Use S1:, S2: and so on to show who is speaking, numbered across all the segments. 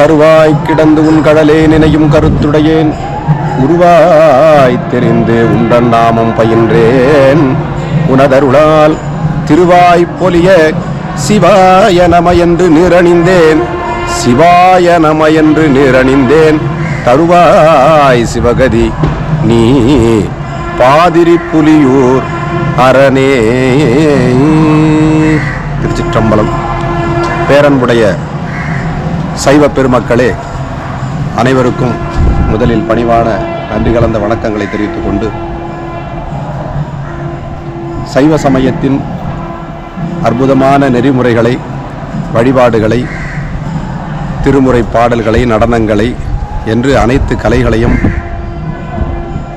S1: கருவாய் கிடந்து உன் கடலே நினையும் கருத்துடையேன். உருவாய் தெரிந்து உண்டன் நாமம் பயின்றேன். உனதருளால் திருவாய் பொலிய சிவாய நம என்று நிரணிந்தேன். சிவாய நம என்று நிரணிந்தேன். தருவாய் சிவகதி நீ பாதிரி புலியூர் அரணே. திருச்சிற்றம்பலம். பேரன்புடைய சைவ பெருமக்களே அனைவருக்கும் முதலில் பணிவான நன்றி கலந்த வணக்கங்களை தெரிவித்துக் கொண்டு சைவ சமயத்தின் அற்புதமான நெறிமுறைகளை வழிபாடுகளை திருமுறை பாடல்களை நடனங்களை என்று அனைத்து கலைகளையும்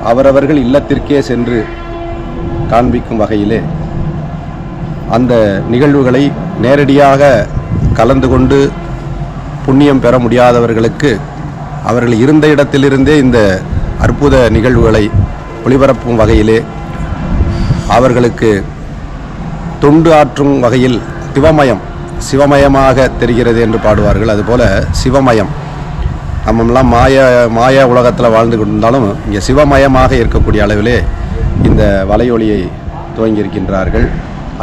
S1: அவரவர்கள் இல்லத்திற்கே சென்று காண்பிக்கும் வகையிலே அந்த நிகழ்வுகளை நேரடியாக கலந்து கொண்டு புண்ணியம் பெற முடியாதவர்களுக்கு அவர்கள் இருந்த இடத்திலிருந்தே இந்த அற்புத நிகழ்வுகளை ஒளிபரப்பும் வகையிலே அவர்களுக்கு தொண்டு ஆற்றும் வகையில் சிவமயம் சிவமயமாக தெரிகிறது என்று பாடுவார்கள். அதுபோல சிவமயம். நம்மெல்லாம் மாய மாய உலகத்தில் வாழ்ந்து கொண்டிருந்தாலும் இங்கே சிவமயமாக இருக்கக்கூடிய அளவிலே இந்த வலையொலியை துவங்கியிருக்கின்றார்கள்.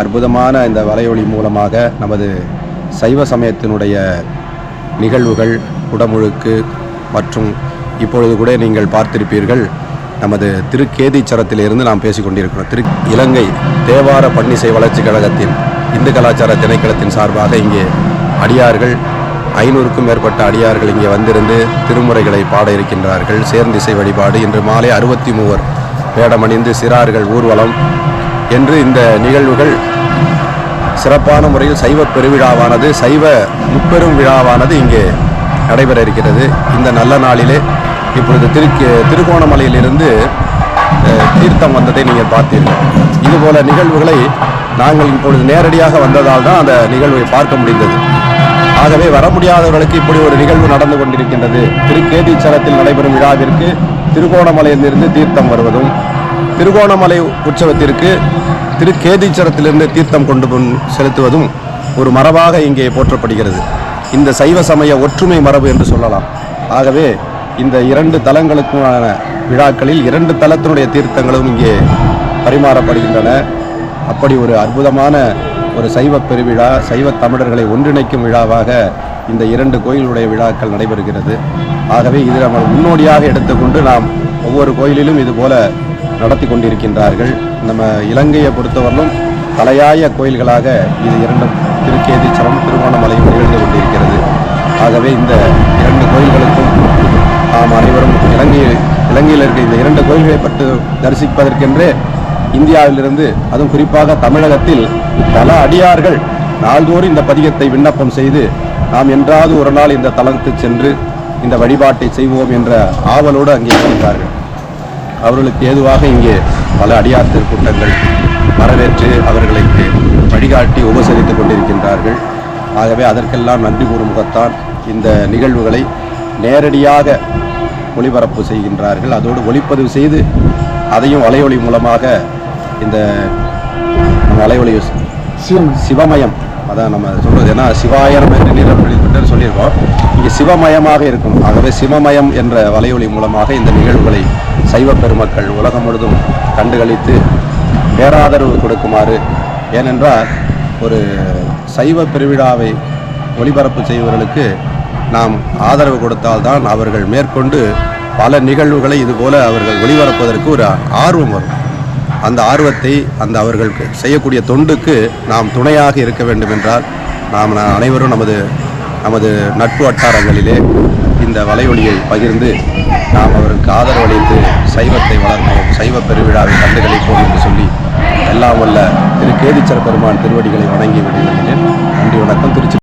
S1: அற்புதமான இந்த வலையொலி மூலமாக நமது சைவ சமயத்தினுடைய நிகழ்வுகள் குடமுழுக்கு மற்றும் இப்பொழுது கூட நீங்கள் பார்த்திருப்பீர்கள் நமது திருக்கேதீச்சரத்திலிருந்து நாம் பேசிக் கொண்டிருக்கிறோம். திரு இலங்கை தேவார பன்னிசை வளர்ச்சி கழகத்தின் இந்து கலாச்சார திணைக்களத்தின் சார்பாக இங்கே அடியார்கள் ஐநூறுக்கும் மேற்பட்ட அடியார்கள் இங்கே வந்திருந்து திருமுறைகளை பாட இருக்கின்றார்கள். சேர்ந்திசை வழிபாடு இன்று மாலை அறுபத்தி மூவர் வேடமணிந்து சிறார்கள் ஊர்வலம் என்று இந்த நிகழ்வுகள் சிறப்பான முறையில் சைவ பெருவிழாவானது சைவ முப்பெரும் விழாவானது இங்கே நடைபெற இருக்கிறது. இந்த நல்ல நாளிலே இப்பொழுது திருக்கு திருகோணமலையிலிருந்து தீர்த்தம் வந்ததை நீங்கள் பார்த்தீர்கள். இதுபோல நிகழ்வுகளை நாங்கள் இப்பொழுது நேரடியாக வந்ததால் தான் அந்த நிகழ்வை பார்க்க முடிந்தது. ஆகவே வர முடியாதவர்களுக்கு இப்படி ஒரு நிகழ்வு நடந்து கொண்டிருக்கின்றது. திருக்கேதீச்சரத்தில் நடைபெறும் விழாவிற்கு திருகோணமலையிலிருந்து தீர்த்தம் வருவதும் திருகோணமலை உற்சவத்திற்கு திருக்கேதீச்சரத்திலிருந்து தீர்த்தம் கொண்டு செலுத்துவதும் ஒரு மரபாக இங்கே போற்றப்படுகிறது. இந்த சைவ சமய ஒற்றுமை மரபு என்று சொல்லலாம். ஆகவே இந்த இரண்டு தலங்களுக்குமான விழாக்களில் இரண்டு தலத்தினுடைய தீர்த்தங்களும் இங்கே பரிமாறப்படுகின்றன. அப்படி ஒரு அற்புதமான ஒரு சைவ பெருவிழா சைவ தமிழர்களை ஒன்றிணைக்கும் விழாவாக இந்த இரண்டு கோயிலுடைய விழாக்கள் நடைபெறுகிறது. ஆகவே இது நம்ம முன்னோடியாக எடுத்துக்கொண்டு நாம் ஒவ்வொரு கோயிலிலும் இது போல நடத்தி கொண்டிருக்கின்றார்கள். நம்ம இலங்கையை பொறுத்தவரையிலும் தலையாய கோயில்களாக இது இரண்டும் திருக்கேதீச்சரம் திருவோணமலையும் நிகழ்ந்து கொண்டிருக்கிறது. ஆகவே இந்த இரண்டு கோயில்களுக்கும் நாம் அனைவரும் இலங்கையில் இலங்கையில் இருக்க இந்த இரண்டு கோயில்களை பற்றி தரிசிப்பதற்கென்றே இந்தியாவிலிருந்து அதுவும் குறிப்பாக தமிழகத்தில் பல அடியார்கள் நாள்தோறும் இந்த பதிகத்தை விண்ணப்பம் செய்து நாம் என்றாவது ஒரு நாள் இந்த தலத்துக்கு சென்று இந்த வழிபாட்டை செய்வோம் என்ற ஆவலோடு அங்கே இருந்தார்கள் அவர்களுக்கு ஏதுவாக இங்கே பல அடியார் திருக்கூட்டங்கள் வரவேற்று அவர்களுக்கு வழிகாட்டி உபசரித்துக் கொண்டிருக்கின்றார்கள். ஆகவே அதற்கெல்லாம் நன்றி கூறும் முகத்தான் இந்த நிகழ்வுகளை நேரடியாக ஒளிபரப்பு செய்கின்றார்கள். அதோடு ஒளிப்பதிவு செய்து அதையும் வலையொலி மூலமாக இந்த நம்ம சிவமயம் அதான் நம்ம சொல்கிறது ஏன்னா சிவாயனம் என்று நிரப்பி சொல்லியிருக்கோம். இங்கே சிவமயமாக இருக்கும். ஆகவே சிவமயம் என்ற வலையொலி மூலமாக இந்த நிகழ்வுகளை சைவ பெருமக்கள் உலகம் முழுதும் கண்டுகளித்து பேராதரவு கொடுக்குமாறு ஏனென்றால் ஒரு சைவ பெருவிழாவை ஒளிபரப்பு செய்பவர்களுக்கு நாம் ஆதரவு கொடுத்தால்தான் அவர்கள் மேற்கொண்டு பல நிகழ்வுகளை இதுபோல அவர்கள் ஒளிபரப்புவதற்கு ஒரு ஆர்வம் வரும். அந்த ஆர்வத்தை அந்த அவர்களுக்கு செய்யக்கூடிய தொண்டுக்கு நாம் துணையாக இருக்க வேண்டும் என்றால் நாம் அனைவரும் நமது நமது நட்பு வட்டாரங்களிலே இந்த வலையொலியை பகிர்ந்து நாம் அவருக்கு ஆதரவளித்து சைவத்தை வளர்ப்போம். சைவ பெருவிழாவை கண்டுகளிப்போம் என்று சொல்லி எல்லாம் வல்ல திரு கேதிச்சர பெருமான் திருவடிகளை வணங்கி விடுகிறேன் நன்றி வணக்கம். திருச்சி